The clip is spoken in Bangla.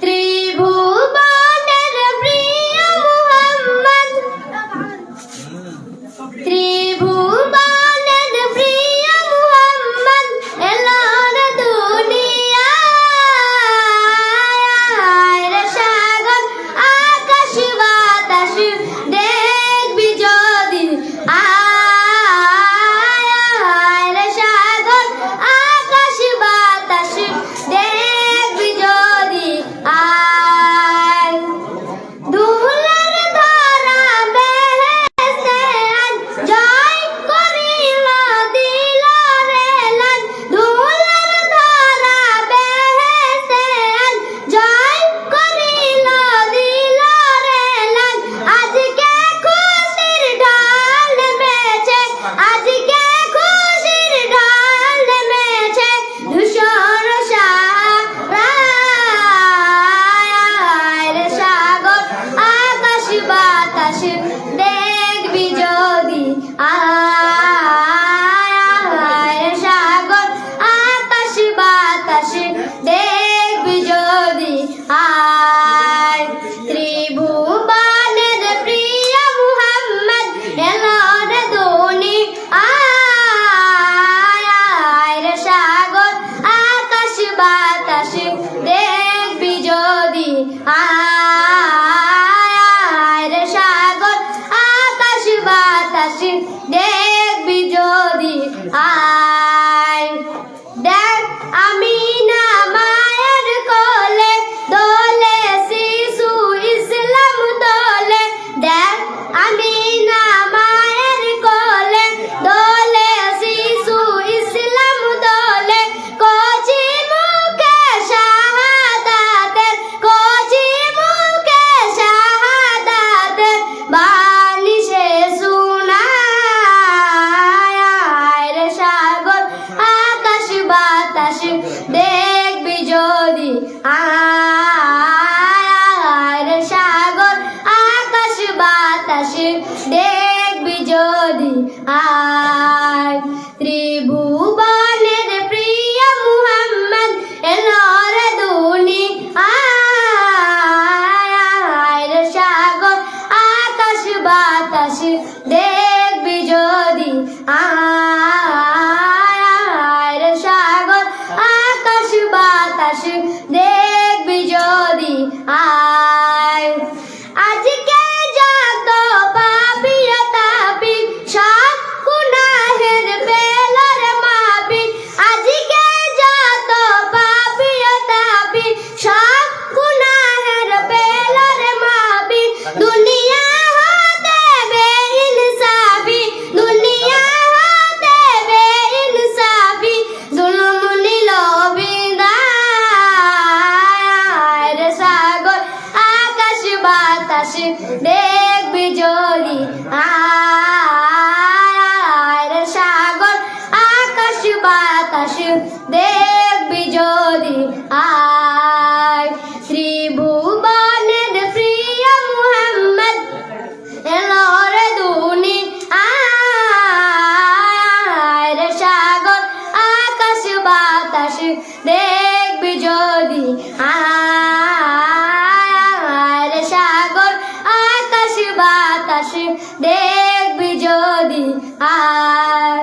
ত্রিভুবনের প্রিয় মোহাম্মদ। হ্যাঁ। ত্রি বাতাসে আসে। দেখবি যদি আর সাগর আকাশ বাতাসে দেখবি যদি আর ত্রিভুজ আকাশে দেখবি জলি আর সাগর আকাশ বাতাস দেখবি জলি আর দেখবি যদি আর